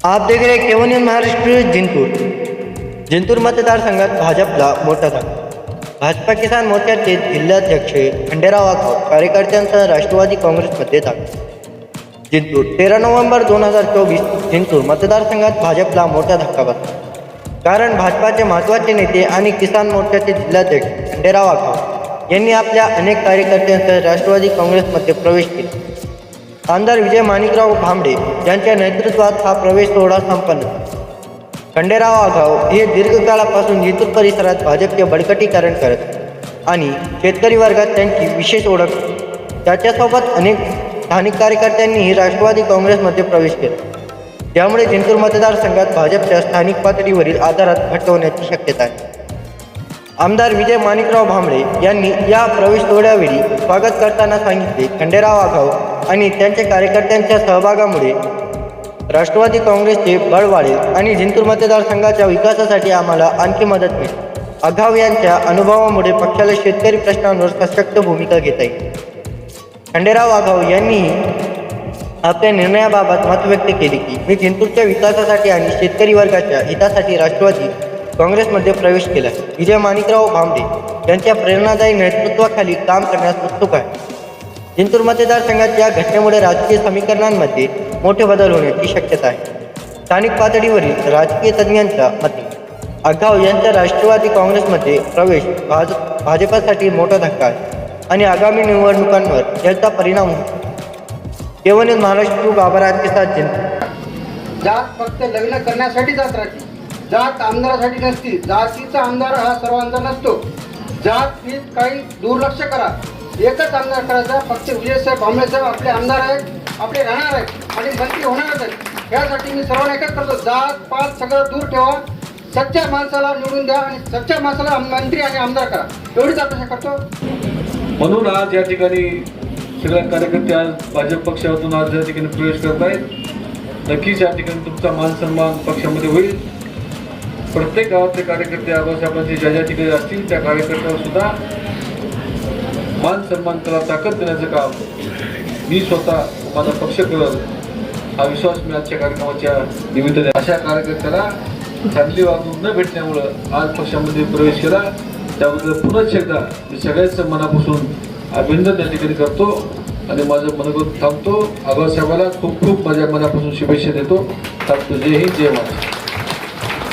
आप देख रहे केवनियन महाराष्ट्र जिंतूर। जिंतूर मतदारसंघात भाजपला मोठा धक्का। भाजपा किसान मोर्चाचे जिल्हाध्यक्ष खंडेराव आखाव कार्यकर्त्यांसह राष्ट्रवादी काँग्रेसमध्ये दाखल। जिंतूर तेरा नोव्हेंबर दोन हजार चोवीस जिंतूर मतदारसंघात भाजपला मोठा धक्का बसला। कारण भाजपाचे महत्त्वाचे नेते आणि किसान मोर्चाचे जिल्हाध्यक्ष खंडेराव आखाव यांनी आपल्या अनेक कार्यकर्त्यांसह राष्ट्रवादी काँग्रेसमध्ये प्रवेश केला। आमदार विजय माणिकराव भांबडे यांच्या नेतृत्वात हा प्रवेश सोहळा संपन्न. खंडेराव आघाव हे दीर्घकाळापासून हेतूर परिसरात भाजपचे बळकटीकरण करत आणि शेतकरी वर्गात त्यांची विशेष ओळख. त्याच्यासोबत अनेक स्थानिक कार्यकर्त्यांनीही राष्ट्रवादी काँग्रेसमध्ये प्रवेश केला. त्यामुळे जिंतूर मतदारसंघात भाजपच्या स्थानिक पातळीवरील आधारात घटवण्याची शक्यता आहे. आमदार विजय माणिकराव भांबळे यांनी या प्रवेश सोहळ्यावेळी स्वागत करताना सांगितले खंडेराव आघाव आणि त्यांच्या कार्यकर्त्यांच्या सहभागामुळे राष्ट्रवादी काँग्रेसचे बळ वाढेल आणि जिंतूर मतदारसंघाच्या विकासासाठी आम्हाला आणखी मदत मिळेल. आघाव यांच्या अनुभवामुळे पक्षाला शेतकरी प्रश्नांवर सशक्त भूमिका घेता येईल. खंडेराव आघाव यांनीही आपल्या निर्णयाबाबत मत व्यक्त केले की मी जिंतूरच्या विकासासाठी आणि शेतकरी वर्गाच्या हितासाठी राष्ट्रवादी काँग्रेसमध्ये प्रवेश केला विजय माणिकराव भांबे यांच्या प्रेरणादायी नेतृत्वाखाली काम करण्यास उत्सुक आहे. जिंतूर मतदारसंघात या घटनेमुळे राजकीय समीकरणांमध्ये मोठे बदल होण्याची शक्यता आहे. स्थानिक पातळीवरील राजकीय तज्ज्ञांच्या मते आघाव यांचा राष्ट्रवादी काँग्रेसमध्ये प्रवेश भाज भाजपासाठी मोठा धक्का आहे आणि आगामी निवडणुकांवर याचा परिणाम होतो. केवळ महाराष्ट्र बाबरात के साथ जिंतूर जात फक्त लग्न करण्यासाठी जात राहते. जात आमदारासाठी नसती. जातीचा आमदार हा सर्वांचा नसतो. जात काही दुर्लक्ष करा. एकच आमदार करायचा फक्त विजयसाहेब भांबळे साहेब आपले आमदार आहेत आपले राहणार आहेत आणि मंत्री होणारच आहेत. यासाठी मी सर्वांना एकच करतो जात पात सगळं दूर ठेवा सच्च्या माणसाला निवडून द्या आणि सच्च्या माणसाला मंत्री आणि आमदार करा. एवढीच अपेक्षा करतो. म्हणून आज या ठिकाणी सगळ्या कार्यकर्ते आज भाजप पक्षातून आज या ठिकाणी प्रवेश करत आहेत नक्कीच या ठिकाणी तुमचा मान सन्मान पक्षामध्ये होईल. प्रत्येक गावातले कार्यकर्ते आबासाहेबांचे ज्या ज्या ठिकाणी असतील त्या कार्यकर्त्यांवर सुद्धा मान सन्मान करा ताकद देण्याचं काम मी स्वतः माझा पक्ष करत हा विश्वास मी आजच्या कार्यक्रमाच्या निमित्ताने अशा कार्यकर्त्याला चांगली वागणूक न भेटण्यामुळं आज पक्षामध्ये प्रवेश केला. त्याबद्दल पुनश्च एकदा मी सगळ्याच मनापासून अभिनंदन या ठिकाणी करतो आणि माझं मनोगत थांबतो. आबासाहेबाला खूप खूप माझ्या मनापासून शुभेच्छा देतो. थांबतो. जय हिंद जय महाराष्ट्र.